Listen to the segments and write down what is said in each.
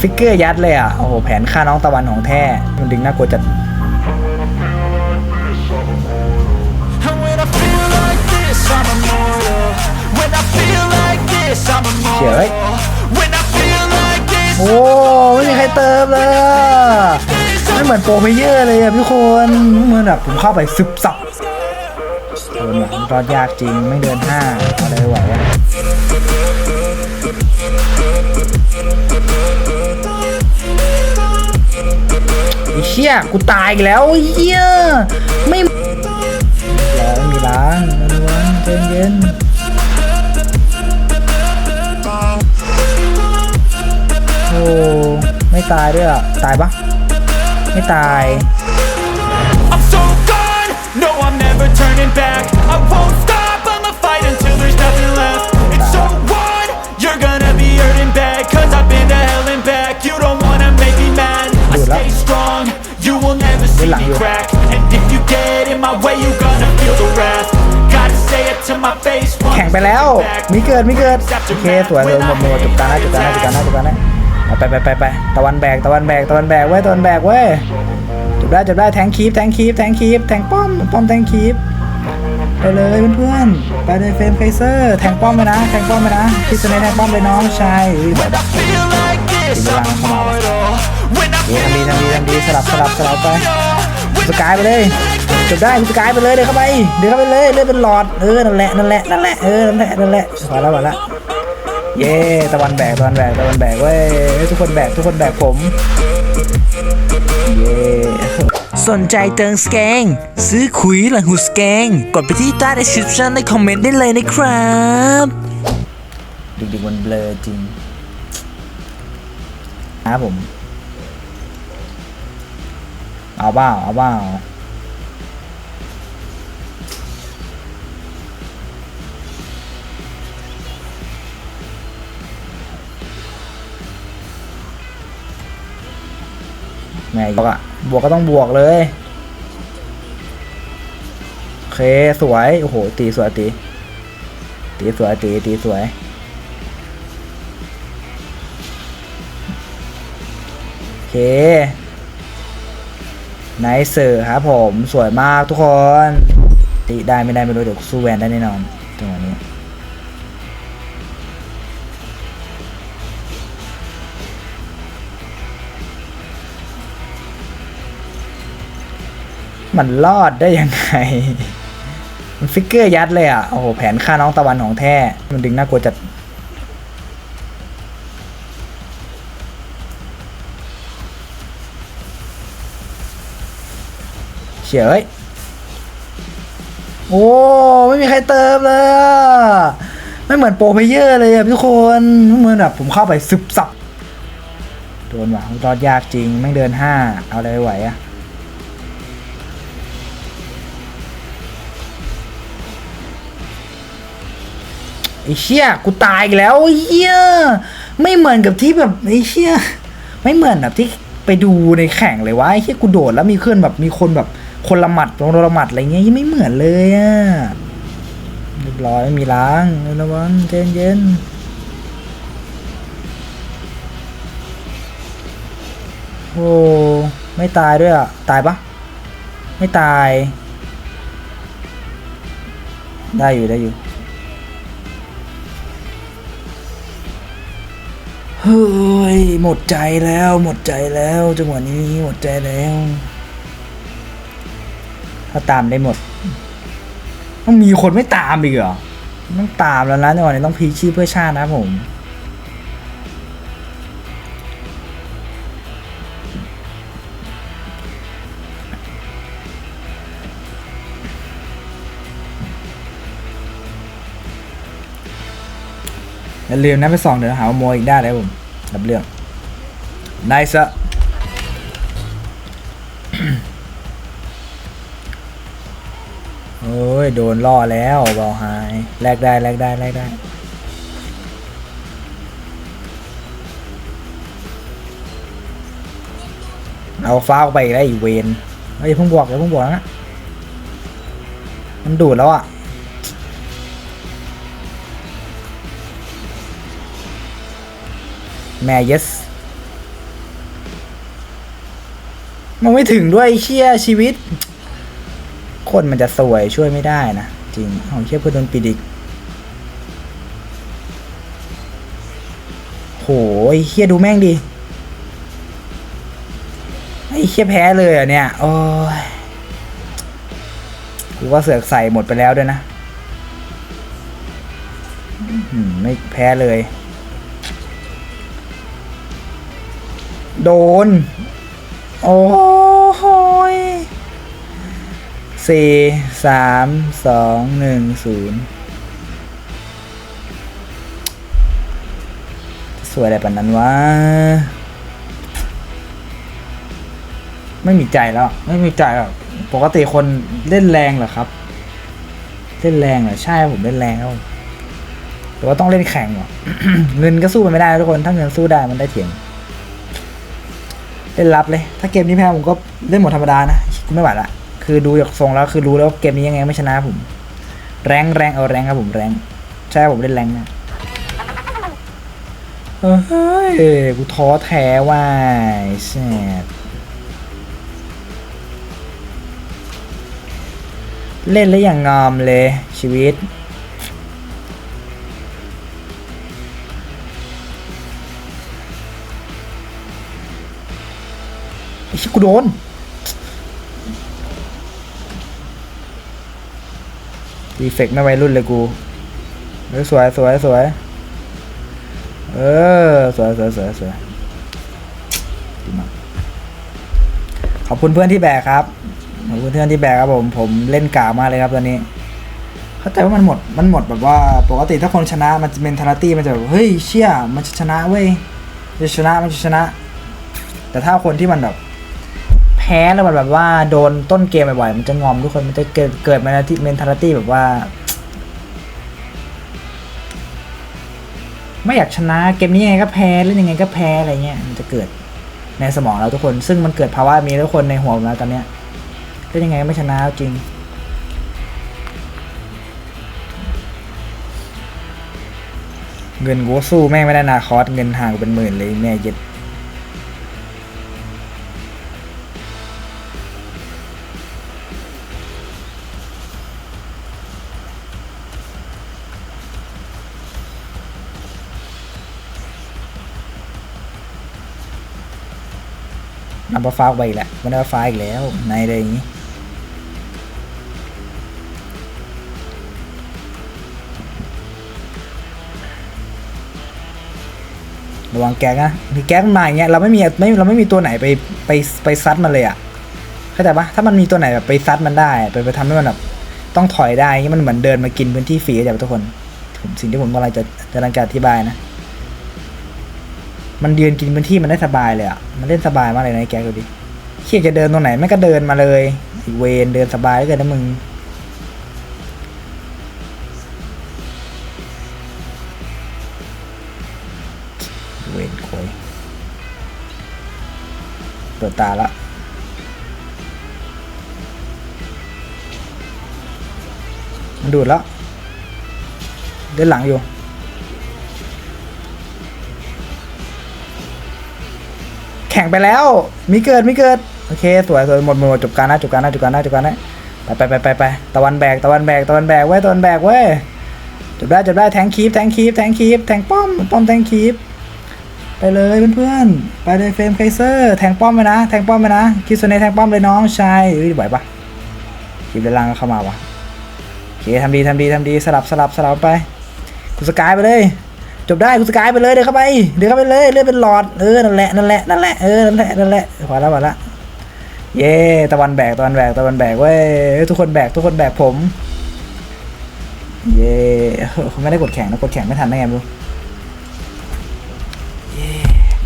ฟิกเกอร์ยัดเลยอะ โอ้โห แผนฆ่าน้องตะวันของแท้ มันดึงน่ากลัวจัด And when I feel like this, I'm immortal When I feel like this, I'm Trời ơi. immortal When I feel like this, โอ้ไม่มีใครเติมเลยไม่เหมือนโปรเพลเยอร์เลยอะพี่คนเหมือนแบบผมเข้าไปซึบซับเออเนี่ยมันรอดยากจริงไม่เดินห้าอาอะไรไหวอะ เชี่ยกูตายอีกแล้วเฮียไม่แล้วไม่มีล้างระวังเย็นโอ้ไม่ตายด้วยอะตายปะไม่ตาย it to my face once แข่งไปแล้ว มีเกิด มีเกิด โอเค สวยเลยหมดหมดจบการแล้วจบการแล้วจบการแล้วจบการแล้วไปไปไปไปตะวันแบก ตะวันแบก ตะวันแบกเว้ย ตะวันแบกเว้ยจบได้จบได้ แทงคีฟแทงคีฟแทงคีฟแทงป้อม ป้อมแทงคีฟไปเลยเพื่อนๆ ไปเลยเฟรมไฟเซอร์ แทงป้อมไปนะ แทงป้อมไปนะพี่สเนแทงป้อมไปน้องชายอุ้ยบอก I feel like this Đi I'm lang không nào. immortal When I ดี feel ทำดีทำดีทำดีสลับสลับสลับไป When สกายไปเลยจบได้คุณสกายไปเลยเดินเข้าไปเดินเข้าไปเลยเลื่อนเป็นหลอดเออนั่นแหละนั่นแหละนั่นแหละเออนั่นแหละนั่นแหละพอแล้วพอแล้วเย้ตะวันแบกตะวันแบกตะวันแบกเว้ยทุกคนแบกทุกคนแบกผมเย้สนใจเติงสแกง ซื้อขุยหลังหูสแกง กดไปที่ใต้ description ในคอมเมนต์ได้เลยนะครับดึกๆมันเบลอจริงครับผม เอาเบ้าเอาเบ้าไงบวกอะบวกก็ต้องบวกเลย โอเคสวย โอ้โห ตีสวยตี ตีสวยตี ตีสวย โอเค ไนท์เซอร์ครับผมสวยมากทุกคน ตีได้ไม่ได้ไม่รู้เดี๋ยวสู้แวนได้แน่นอนจังหวะนี้มันรอดได้ยังไง มันฟิกเกอร์ยัดเลยอะ โอ้โห แผนฆ่าน้องตะวันของแท้ มันดึงน่ากลัวจัด ฉยเอ้ยโอ้ไม่มีใครเติมเลยอะไม่เหมือนโปรเพเยอร์เลยอะทุกคนเหมือนแบบผมเข้าไปซึบซับโดนว่ะรอดยากจริงแม่งเดินห้าเอาอะไรไหวอะไอ้เชี่ยกูตายแล้วไอ้เหี้ยไม่เหมือนกับที่แบบไอ้เชี่ยไม่เหมือนแบบที่ไปดูในแข่งเลยวะไอ้เชี่ยกูโดดแล้วมีเพื่อนแบบมีคนแบบ คนละหมัดคนละหมัดอะไรเงี้ยยังไม่เหมือนเลยอะเรียบร้อยมีล้างระวังใจเย็นโอ้ไม่ตายด้วยอะ ตายปะไม่ตาย ได้อยู่ได้อยู่เฮ้ยหมดใจแล้วหมดใจแล้วจังหวะนี้หมดใจแล้ว ถ้าตามได้หมด ต้องมีคนไม่ตามอีกเหรอ ต้องตามแล้วนะจังหวะนี้ต้องพีชีพเพื่อชาตินะผมอย่าลืมนะไปส่องเดี๋ยวหาโมยอีกได้เลยผมรับเรื่อง ได้ซะ อ้ย โดนล่อแล้วเบาหายแลกได้แลกได้แลกได้ เอาฟ้าออกไปอีกแล้วอีกเวนเฮ้ยเพิ่งบอกอย่าเพิ่งบอกนะมันดูดแล้วอะแม่เยสมันไม่ถึงด้วยเชี่ยชีวิต คนมันจะสวยช่วยไม่ได้นะจริงของเชี่ยเพื่อนโดนปิดอีกโหไอ้เชียดูแม่งดิไอ้เชียแพ้เลยเหรอะเนี่ยโอ้ยกูว่าเสือกใส่หมดไปแล้วด้วยนะไม่แพ้เลย โดน โอ้โหย สี่สามสองหนึ่งศูนย์สวยอะไรปานนั้นวะไม่มีใจแล้ว ไม่มีใจหรอกปกติคนเล่นแรงเหรอครับ เล่นแรงเหรอใช่ผมเล่นแรงแล้วแต่ว่าต้องเล่นแข่งเหรอเงินก็สู้มันไม่ได้ทุกคน ถ้าเงินสู้ได้มันได้เถียงเล่นรับเลย ถ้าเกมนี้แพ้ผมก็เล่นหมดธรรมดานะกูไม่ไหวละ คือดูจากทรงแล้วคือรู้แล้วเกมนี้ยังไงไม่ชนะผม แรงแรงเอาแรงครับผมแรงใช่ผมเล่นแรงนะเฮ้ยกูท้อแท้ว่ะแซ่บเล่นแล้วอย่างงอมเลยชีวิต ไอ้ชิกูโดน ดีเฟกต์ไม่ไวยรุ่นเลยกูสวยสวยสวยเออสวยสวยสวยสวยดีมากขอบคุณเพื่อนที่แบกครับขอบคุณเพื่อนที่แบกครับผม ผมเล่นกามากเลยครับตอนนี้ เข้าใจว่ามันหมดมันหมดแบบว่าปกติถ้าคนชนะมันจะเมนทาลิตี้มันจะแบบเฮ้ยเชี่ยมันจะชนะเว้ยจะชนะมันจะชนะ แต่ถ้าคนที่มันแบบ พ้แล้วมันแบบว่าโดนต้นเกมบ่อยๆมันจะงอมทุกคนมันจะเกิดเกิดมาที่เมนทาลิตี้แบบว่า ไม่อยากชนะเกมนี้ยังไงก็แพ้เล่นยังไงก็แพ้อะไรเงี้ยมันจะเกิดในสมองเราทุกคน ซึ่งมันเกิดภาวะมีทุกคนในหัวผมแล้วตอนเนี้ยเล่นยังไงก็ไม่ชนะจริงเงินกูสู้แม่งไม่ได้นาคอสเงินห่างกูเป็นหมื่นเลยแม่เย็ด นำปลาฟ้าไปอีกแหละไม่ได้ปลาฟ้าอีกแล้วในอะไรอย่างนี้ระวังแก๊กนะมีแก๊กมันมาอย่างเงี้ยเราไม่มีไม่เราไม่มีตัวไหนไปไปไปซัดมันเลยอะเข้าใจปะถ้ามันมีตัวไหนแบบไปซัดมันได้ ไปไปทำให้มันแบบต้องถอยได้เงี้ยมันเหมือนเดินมากินพื้นที่ฟรีเข้าใจปะทุกคนผมสิ่งที่ผมกำลังจะกำลังจะอธิบายนะ มันยืนกินพื้นที่มันได้สบายเลยอะ มันเล่นสบายมากเลยนะแกดูดิเคียจะเดินตรงไหนแม่ก็เดินมาเลยอ้เวนเดินสบายเหลยกันนะมึงเวนโคยเปิดตาละมันดูดแล้วเดินหลังอยู่ ข่งไปแล้ว มีเกิดมีเกิดโอเคสวยสวยหมดหมดหมดจบการนะจบการนะจบการนะจบการนะไปไปไปไปไปตะวันแบกตะวันแบกตะวันแบกเว้ยตะวันแบกเว้ยจบได้จบได้แทงคีฟแทงคีฟแทงคีฟแทงป้อมป้อมแทงคีฟไปเลยเพื่อนๆไปเลยเฟรมไคเซอร์แทงป้อมไปนะแทงป้อมไปนะคิสเนแทงป้อมเลยน้องชายเฮ้ยไหวปะคีฟเดล่างเข้ามาวะคเคทำดีทำดีทำดีสลับสลับสลับไปคุสกายไปเลย จบได้คุณสกายไปเลยเดินเข้าไปเดินเข้าไปเลยเลื่อนเป็นหลอดเออนั่นแหละนั่นแหละนั่นแหละเออนั่นแหละนั่นแหละพอแล้วพอละเย่ตะวันแบกตะวันแบกตะวันแบกเว้ยทุกคนแบกทุกคนแบกผม เย่เฮ้ยไม่ได้กดแข่งนะกดแข่งไม่ทันได้ไงไม่รู้เย่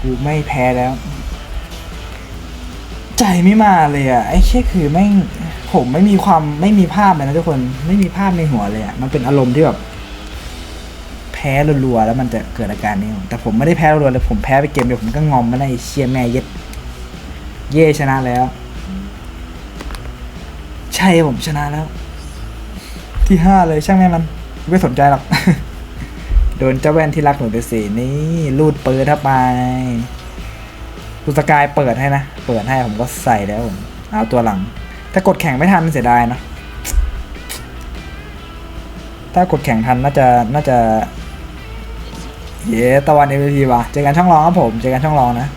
กูไม่แพ้แล้ว ใจไม่มาเลยอะไอ้เชี่คือแม่ผมไม่มีความไม่มีภาพเลยนะทุกคนไม่มีภาพในหัวเลยอะมันเป็นอารมณ์ที่แบบ พ้รัวๆแล้วมันจะเกิดอาการนี้ แต่ผมไม่ได้แพ้รัวๆเลยผมแพ้ไปเกมเดียวผมก็งอมมาได้เชี่ยแม่เย็ด เย่ชนะแล้ว ใช่ผมชนะแล้ว ที่ห้าเลยช่างแม่มัน ไม่สนใจหรอก โดนเจ้าแว่นที่รักหนูไปสีนี่ลูดปืนเข้าไปคุณสกายเปิดให้นะ เปิดให้ผมก็ใส่แล้วผมเอาตัวหลัง ถ้ากดแข่งไม่ทันเสียดายนะถ้ากดแข่งทันน่าจะน่าจะ เย้ตะวันเอ็มพีว่ะเจอกันช่องรองครับผม เจอกันช่องรองนะ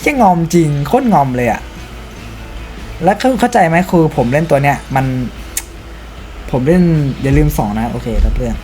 แค่งอมจริงโคตรงอมเลยอะแล้วคือเข้าใจไหมคือผมเล่นตัวเนี้ย มัน ผมเล่นอย่าลืมสองนะ โอเค รับเรื่อง